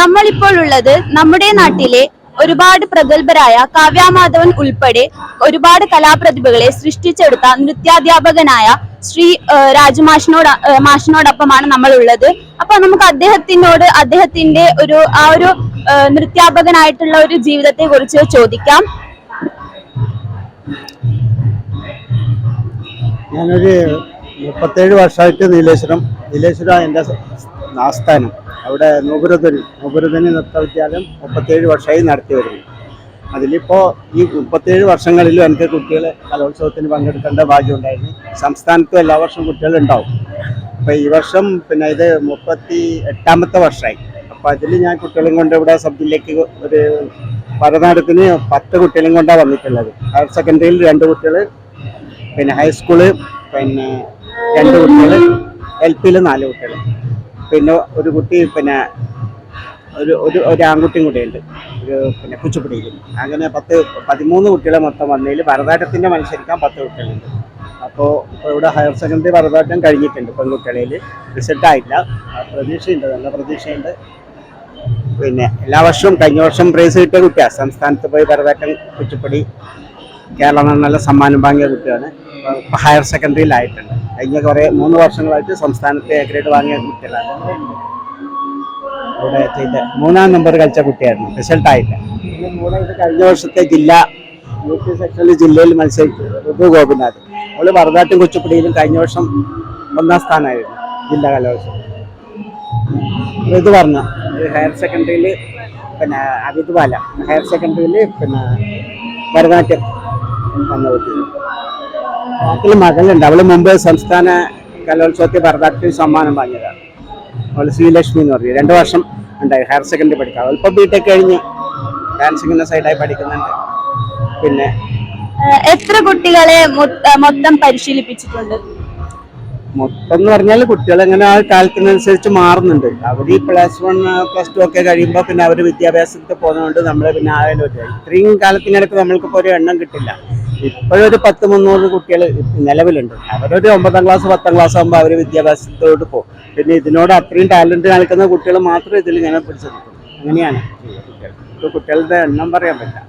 നമ്മളിപ്പോൾ ഉള്ളത് നമ്മുടെ നാട്ടിലെ ഒരുപാട് പ്രഗത്ഭരായ കാവ്യാമാധവൻ ഉൾപ്പെടെ ഒരുപാട് കലാപ്രതിഭകളെ സൃഷ്ടിച്ചെടുത്ത നൃത്യാധ്യാപകനായ ശ്രീ രാജുമാഷിനോട് മാഷിനോടൊപ്പമാണ് നമ്മൾ ഉള്ളത് അപ്പൊ നമുക്ക് അദ്ദേഹത്തിനോട് അദ്ദേഹത്തിന്റെ ഒരു ആ ഒരു നൃത്യാപകനായിട്ടുള്ള ഒരു ജീവിതത്തെ കുറിച്ച് ചോദിക്കാം. ഞാനൊരു മുപ്പത്തേഴ് വർഷമായിട്ട് നീലേശ്വരം നീലേശ്വരം എന്റെ ആസ്ഥാനം. അവിടെ നൂപുരത്തിൽ നൂപുരത്തിന് നൃത്ത വിദ്യാലയം മുപ്പത്തേഴ് വർഷമായി നടത്തി വരുന്നു. അതിലിപ്പോൾ ഈ മുപ്പത്തേഴ് വർഷങ്ങളിലും എനിക്ക് കുട്ടികൾ കലോത്സവത്തിന് പങ്കെടുക്കേണ്ട ഭാഗ്യം ഉണ്ടായിരുന്നു. സംസ്ഥാനത്തും എല്ലാ വർഷവും കുട്ടികൾ ഉണ്ടാവും. അപ്പോൾ ഈ വർഷം പിന്നെ ഇത് മുപ്പത്തി എട്ടാമത്തെ വർഷമായി. അപ്പോൾ അതിൽ ഞാൻ കുട്ടികളും കൊണ്ട് ഇവിടെ സബ് ജില്ലയ്ക്ക് ഒരു ഭരതനാട്യത്തിന് പത്ത് കുട്ടികളും കൊണ്ടാണ് വന്നിട്ടുള്ളത്. ഹയർ സെക്കൻഡറിയിൽ രണ്ട് കുട്ടികൾ പിന്നെ ഹൈസ്കൂൾ പിന്നെ രണ്ട് കുട്ടികൾ എൽ പിയിൽ നാല് കുട്ടികൾ പിന്നെ ഒരു കുട്ടി പിന്നെ ഒരു ഒരു ഒരു ആൺകുട്ടിയും കൂടിയുണ്ട് ഒരു പിന്നെ കുച്ചിപ്പുടിയിൽ അങ്ങനെ പത്ത് പതിമൂന്ന് കുട്ടികളെ മൊത്തം വന്നതിൽ ഭരതനാട്യത്തിന്റെ മത്സരിക്കാൻ പത്ത് കുട്ടികളുണ്ട്. അപ്പോൾ ഇപ്പോൾ ഇവിടെ ഹയർ സെക്കൻഡറി ഭരതനാട്യം കഴിഞ്ഞിട്ടുണ്ട് പെൺകുട്ടികളിൽ റിസൾട്ടായില്ല പ്രതീക്ഷയുണ്ട് നല്ല പ്രതീക്ഷയുണ്ട്. പിന്നെ എല്ലാ വർഷവും കഴിഞ്ഞ വർഷം പ്രൈസ് കിട്ടിയ കുട്ടിയാണ് സംസ്ഥാനത്ത് പോയി ഭരതനാട്യം കുച്ചിപ്പുടി കേരളം നല്ല സമ്മാനം വാങ്ങിയ കുട്ടിയാണ്. ഹയർ സെക്കൻഡറിയിലായിട്ടുണ്ട്. കഴിഞ്ഞ കുറേ മൂന്ന് വർഷങ്ങളായിട്ട് സംസ്ഥാനത്തെ എ ഗ്രേഡ് വാങ്ങിയ കുട്ടികളാണ്. ഇവിടെ ചെയ്ത മൂന്നാം നമ്പർ കളിച്ച കുട്ടിയായിരുന്നു. റിസൾട്ട് ആയിട്ട് പിന്നെ മൂന്നാമത് കഴിഞ്ഞ വർഷത്തെ ജില്ല യൂത്ത് സെക്ഷനിൽ ജില്ലയിൽ മത്സരിച്ചു ഋതു ഗോപിനാഥ്. അവൾ ഭരതനാട്യം കുച്ചിപ്പുടിയിലും കഴിഞ്ഞ വർഷം ഒന്നാം സ്ഥാനമായിരുന്നു ജില്ലാ കലോത്സവം. ഇത് പറഞ്ഞു? ഹയർ സെക്കൻഡറിയിൽ പിന്നെ അഭിത് ബാല ഹയർ സെക്കൻഡറിയിൽ പിന്നെ ഭരതനാട്യം. ബാക്കിൽ മകളുണ്ട്. അവൾ മുമ്പ് സംസ്ഥാന കലോത്സവത്തിൽ ഭരതനാട്യം സമ്മാനം വാങ്ങിയതാണ് അവൾ ശ്രീലക്ഷ്മി എന്ന് പറഞ്ഞു. രണ്ട് വർഷം ഉണ്ടായി. ഹയർ സെക്കൻഡറി പഠിക്കാം അവൾ ബി ടെക് കഴിഞ്ഞ് ഡാൻസിങ്ങിന്റെ സൈഡായി പഠിക്കുന്നുണ്ട്. പിന്നെ എത്ര കുട്ടികളെ മൊത്തം പരിശീലിപ്പിച്ചിട്ടുണ്ട്? മൊത്തം എന്ന് പറഞ്ഞാൽ കുട്ടികൾ എങ്ങനെ ആ കാലത്തിനനുസരിച്ച് മാറുന്നുണ്ട്. അവർ ഈ പ്ലസ് വൺ പ്ലസ് ടു ഒക്കെ കഴിയുമ്പോൾ പിന്നെ അവർ വിദ്യാഭ്യാസത്തിൽ പോകുന്നതുകൊണ്ട് നമ്മൾ പിന്നെ ആയാലും ഇത്രയും കാലത്തിനിടയ്ക്ക് നമ്മൾക്കിപ്പോൾ ഒരു എണ്ണം കിട്ടില്ല. ഇപ്പോഴൊരു പത്ത് മുന്നൂറ് കുട്ടികൾ നിലവിലുണ്ട്. അവരൊരു ഒമ്പതാം ക്ലാസ് പത്താം ക്ലാസ് ആകുമ്പോൾ അവർ വിദ്യാഭ്യാസത്തോട് പോകും. പിന്നെ ഇതിനോട് അത്രയും ടാലന്റ് കാണിക്കുന്ന കുട്ടികൾ മാത്രം ഇതിൽ ഇങ്ങനെ പിടിച്ചെടുക്കും. അങ്ങനെയാണ്. കുട്ടികളുടെ എണ്ണം പറയാൻ പറ്റില്ല.